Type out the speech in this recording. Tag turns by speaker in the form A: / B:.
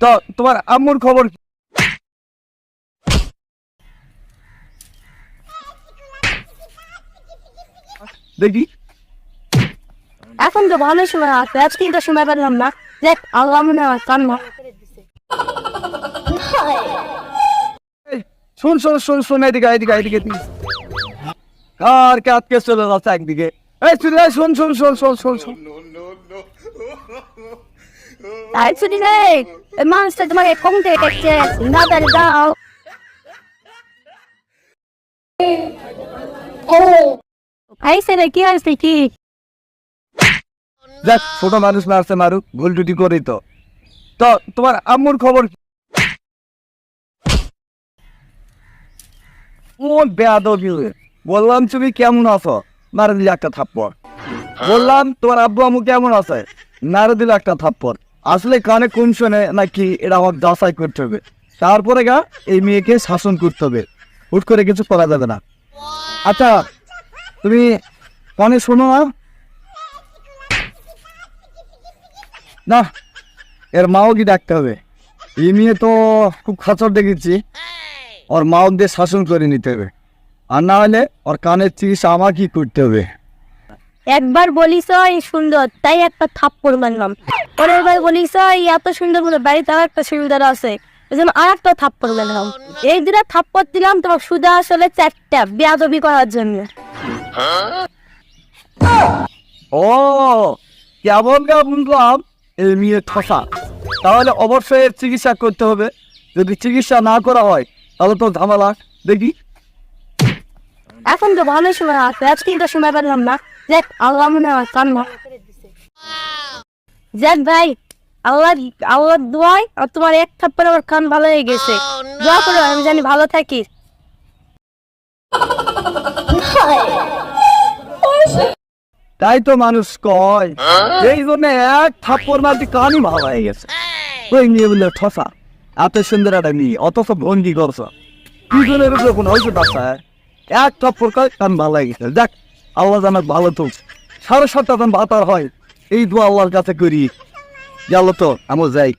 A: তো তোমার আম্মুর খবর কি? দেখি
B: এখন তো ভালো সময় আছে আজকে তো সময় পেলাম না দেখ আল্লাহ মনে হয় কান মাফ করে দিছে।
A: এই, শোন শোন শোন শোন এদিকে এদিকে এদিকে। কার কাতকে চলে যাচ্ছে একদিকে এই শুন এই, শোন শোন শোন শোন ছোট মানুষ মারছে মারুক তো। তো, তোমার আম্মুর খবর বললাম তুমি কেমন আছো? মারা দিলে একটা থাপ্পড়। বললাম তোমার আব্বু আম্মু কেমন আছে? মারা দিলে একটা থাপ্পড়। আসলে কানে কোন শোনে নাকি এটা আমার যাচাই করতে হবে? তারপরে গা, এই মেয়েকে শাসন করতে হবে। হুট করে কিছু করা যাবে না। আচ্ছা তুমি কানে শোনো না? না, এর মাও কি ডাকতে হবে? এই মেয়ে তো খুব খাচর দেখেছি। ওর মাও দিয়ে শাসন করে নিতে হবে। আর না হলে ওর কানের চিকিৎসা আমাকেই করতে হবে।
B: একবার বলিস এই সুন্দর, তাই একটা থাপ্পড় মারলাম। পরের বার বলিস এত সুন্দর বলে বাড়িতে আর একটা সুবিধার আছে। ওই জন্য আর একটা থাপ্পড় মারলাম। এই দুটা থাপ্পড় দিলাম তোমার সুদা আসলে চারটা বেয়াদবি করার জন্য।
A: ও, কেমন গা বুঝলাম এই মেয়ে ঠসা তাহলে অবশ্যই চিকিৎসা করতে হবে। যদি চিকিৎসা না করা হয়, তাহলে তো ঝামেলা। দেখি।
B: এখন তো ভালো সময় আছে আজকে তো সময় পেলাম না। দেখ আল্লাহ মনে হয় কান মাফ করে যাক ভাই আল্লাহ আল্লাহ দোয়াই আর তোমার এক থাপ্পড়ে আমার কান ভালো হয়ে গেছে। দোয়া করো আমি জানি ভালো থাকি।
A: তাই তো মানুষ কয় এই জন্য এক থাপ্পড় মারতে কানই ভালো হয়ে গেছে। ওই মেয়ে বলে ঠসা এত সুন্দর একটা মেয়ে অথচ ভঙ্গি করছ। পিছনের উপরে কোনো ঔষধ আছে এক টপ কয় কান ভালো গেছে। দেখ, আল্লাহ জানা ভালো তো সাড়ে সাতটা তখন বাতার হয়, এই দু আল্লাহর কাছে করি। গেল তো আমি যাই।